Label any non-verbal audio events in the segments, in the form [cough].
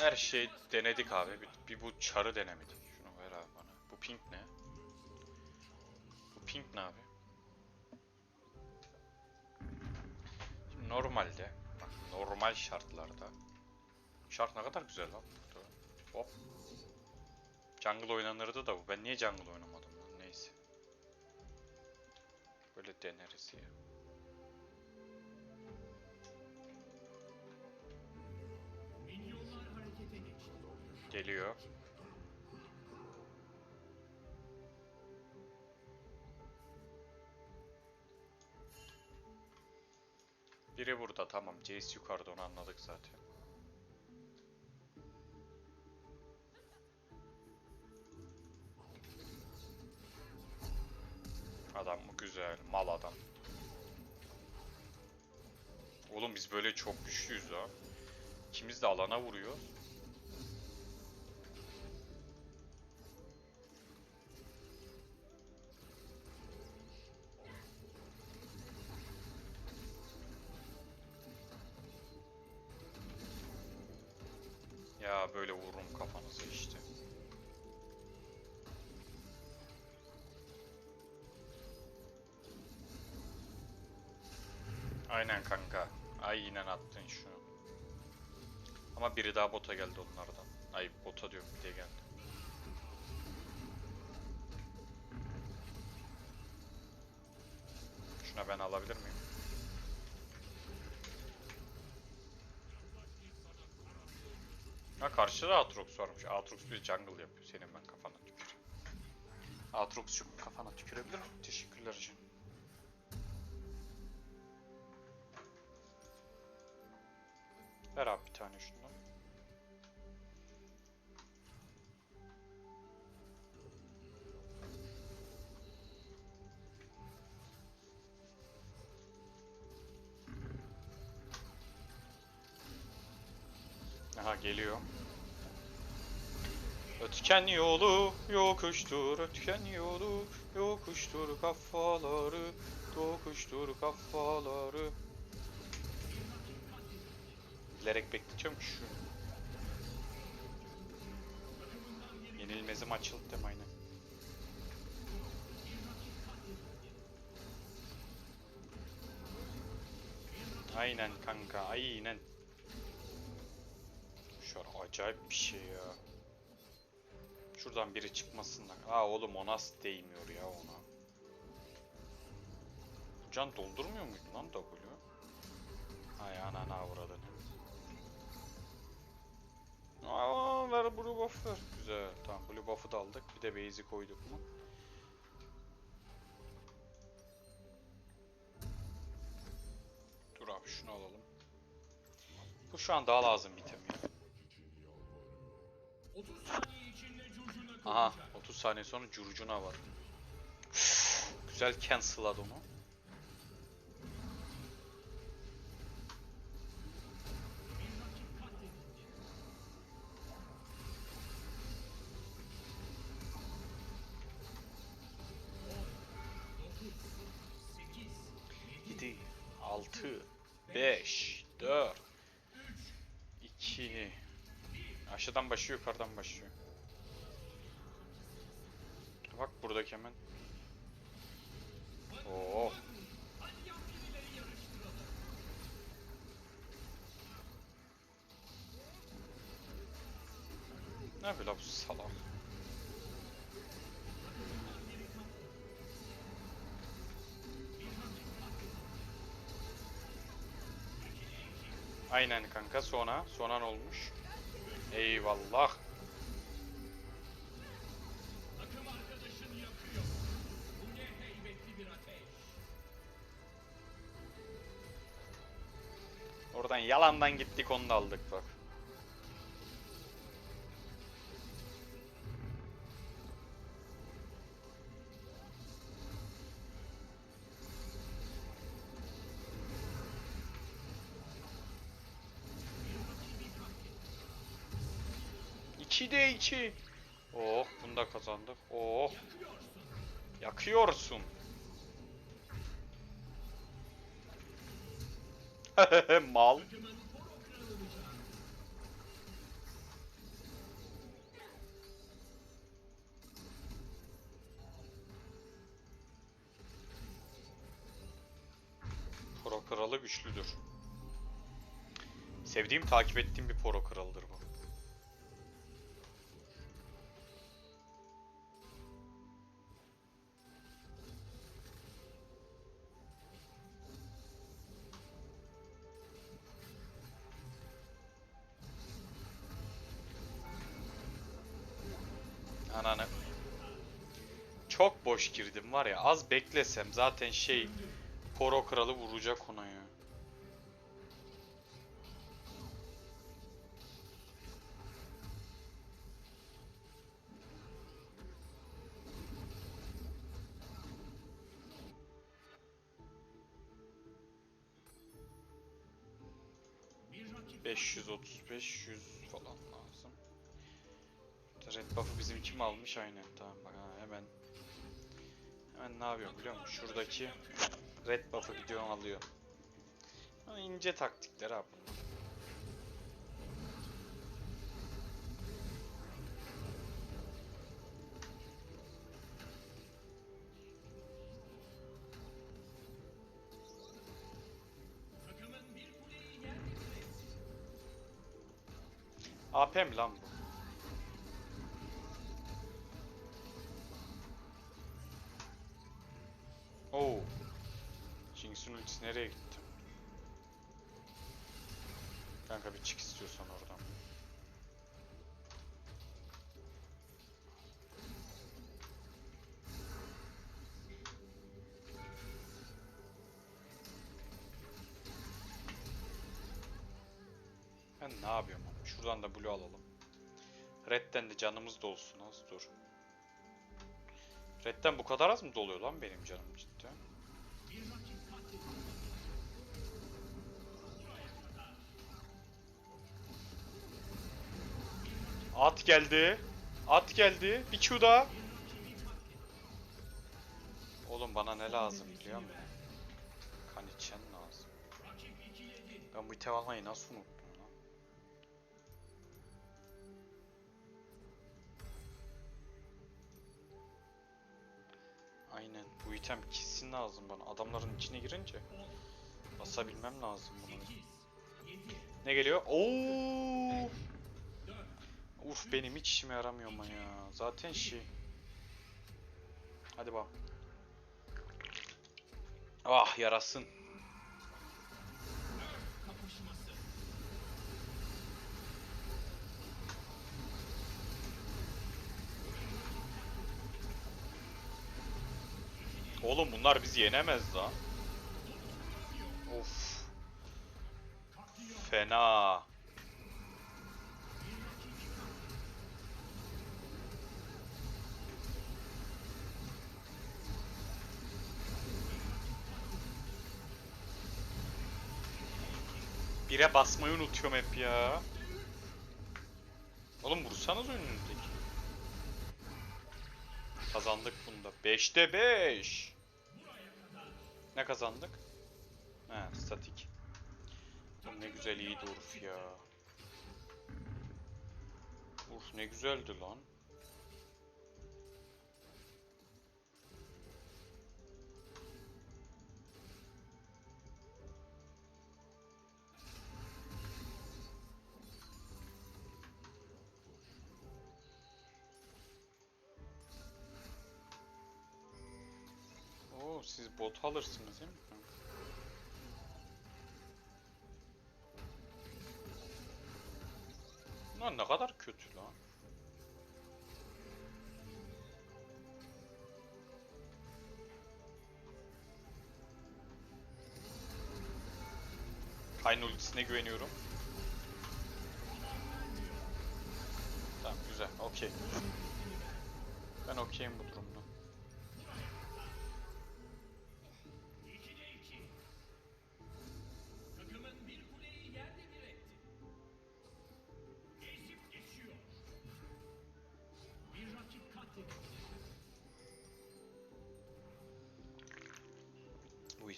Her şey denedik abi. Bir, bir bu çarı denemedik. Şunu ver abi bana. Bu pink ne? Bu pink ne abi? Şimdi normalde, bak normal şartlarda Şart ne kadar güzel lan burada. Hop. Jungle oynanırdı da bu. Ben niye jungle oynamadım lan? Neyse. Böyle deneriz ya. Geliyor. Biri burada tamam. Jace yukarıda onu anladık zaten. Adam mı güzel, mal adam. Oğlum biz böyle çok güçlüyüz ha. İkimiz de alana vuruyor. Aynen kanka. Aynen attın şunu. Ama biri daha bota geldi onlardan. Ay bota diyorum bir de geldi. Şuna ben alabilir miyim? Ha karşıda Aatrox varmış. Aatrox bir jungle yapıyor. Senin ben kafana tükür. Aatrox'cum kafana tükürebilir miyim? Teşekkürler canım. Ver abi bir tane şundan. Aha geliyor. Ötken yolu yokuştur, ötken yolu yokuştur kafaları, dokuştur kafaları. Bilerek ki şu. Yenilmezim açıldı dem aynen. Aynen kanka aynen. Şu an acayip bir şey ya. Şuradan biri çıkmasınlar. Aa oğlum o nasıl değmiyor ya ona. Can doldurmuyor muydu lan W? Ay anana avradını. Aa ver blue buff ver. Güzel tamam blue buff'ı da aldık. Bir de base'i koyduk mu? Dur abi şunu alalım. Bu şu an daha lazım item ya. 30 saniye içinde curcuna Aha 30 saniye sonra curcuna var. Güzel cancel'ladı onu. 6 5 4 2 Aşağıdan başlıyor yukarıdan başlıyor. Bak buradaki hemen. Oo. Ne yapıyor la bu salak? Aynen kanka sona. Sonan olmuş. Eyvallah. Oradan yalandan gittik onu da aldık bak. ki. Oh bunu da kazandık. Oh. Yakıyorsun. [laughs] Mal. Pro kralı güçlüdür. Sevdiğim, takip ettiğim bir poro kralıdır bu. Ananı. Çok boş girdim var ya az beklesem zaten şey Poro kralı vuracak ona ya. Bir rakip 535 100 falan. Red buff'ı bizim kim almış aynen tamam bak hemen hemen ne yapıyorum biliyor musun? Şuradaki red buff'ı gidiyorum alıyor. Ha, ince taktikler abi bunlar. AP mi lan bu? Jinx'in ultisi nereye gitti? Kanka bir çık istiyorsan oradan. Ben ne yapıyorum? Şuradan da blue alalım. Red'den de canımız dolsun az dur. Red'den bu kadar az mı doluyor lan benim canım cidden? At geldi. At geldi. Bir Q daha. Oğlum bana ne lazım biliyor musun? Kan içen lazım. Ben bu itev almayı nasıl unuttum lan? Aynen. Bu item kesin lazım bana. Adamların içine girince basabilmem lazım bunu. 8, 7, Ne geliyor? Oo! 4, Uf benim hiç işime yaramıyor ama ya. Zaten şey. Hadi bak. Ah yarasın. Oğlum bunlar bizi yenemez lan. Of. Fena. Bire basmayı unutuyorum hep ya. Oğlum vursanız önünüzdeki. Kazandık bunda. 5'te 5. Ne kazandık? He, statik. Oğlum ne güzel iyiydi Urf ya. Urf ne güzeldi lan. Siz bot alırsınız değil mi? Lan ne kadar kötü lan. Kayn ultisine güveniyorum. Tamam güzel okey. Ben okeyim bu durumda.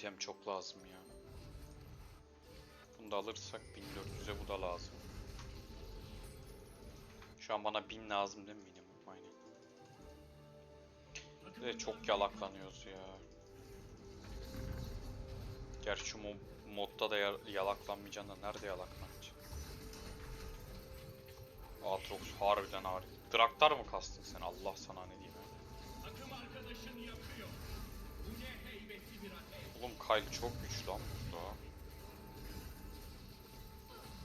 İtem çok lazım ya. Bunu da alırsak 1400'e bu da lazım. Şu an bana 1000 lazım değil mi minimum? Aynen. De çok yalaklanıyoruz ya. Gerçi mob, modda da ya- yalaklanmayacaksın da nerede yalaklanacaksın? Aatrox harbiden ağır. Draktar mı kastın sen? Allah sana ne diyeyim. Takım arkadaşın yakıyor. Oğlum Kyle çok güçlü lan burada.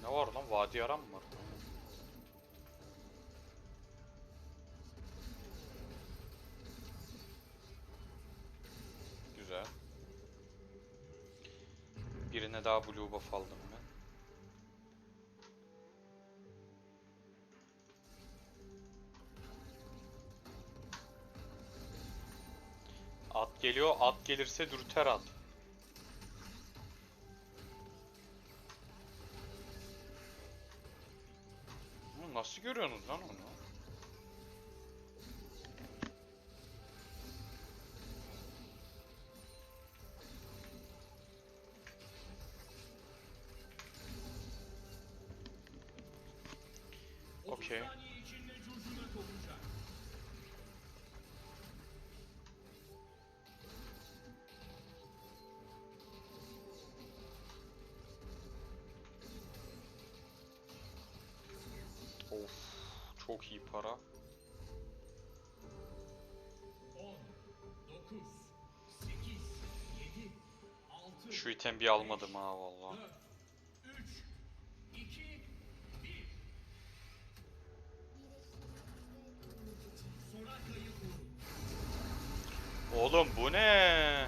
Ne var lan? Vadi yaran mı var? Güzel. Birine daha blue buff aldım ben. At geliyor, at gelirse dürter at. Görüyorsunuz lan onu? Okey. Çok iyi para. 10, 9, 8, 7, 6, Şu item bir almadım ha vallahi. 4, 3, 2, 1. Soraka'yı vurun. Oğlum bu ne?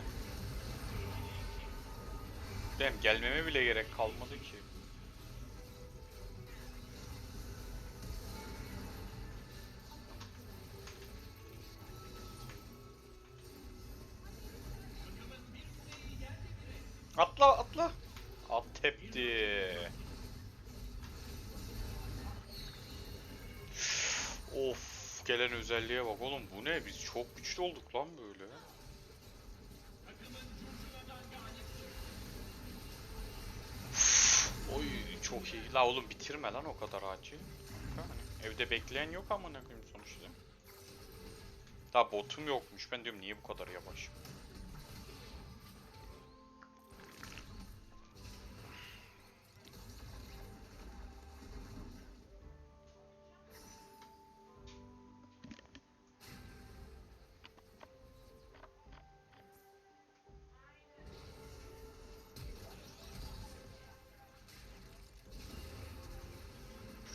Benim gelmeme bile gerek kalmadı ki. Atla atla. At tepti. Of gelen özelliğe bak oğlum bu ne biz çok güçlü olduk lan böyle. Oy çok iyi. La oğlum bitirme lan o kadar acil. Evde bekleyen yok ama ne koyayım sonuçta. Daha botum yokmuş. Ben diyorum niye bu kadar yavaş?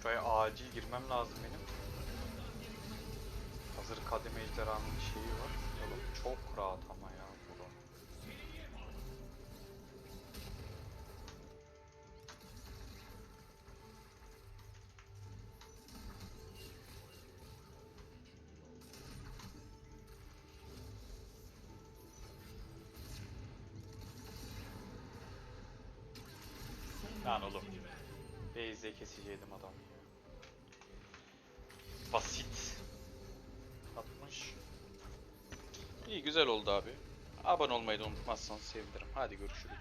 Şuraya acil girmem lazım benim. Hazır kademe ejderhanın şeyi var. Oğlum çok rahat ama ya bura. Lan oğlum. Base'de keseceydim adamı ya. Basit. 60. İyi güzel oldu abi. Abone olmayı da unutmazsanız sevinirim. Hadi görüşürüz.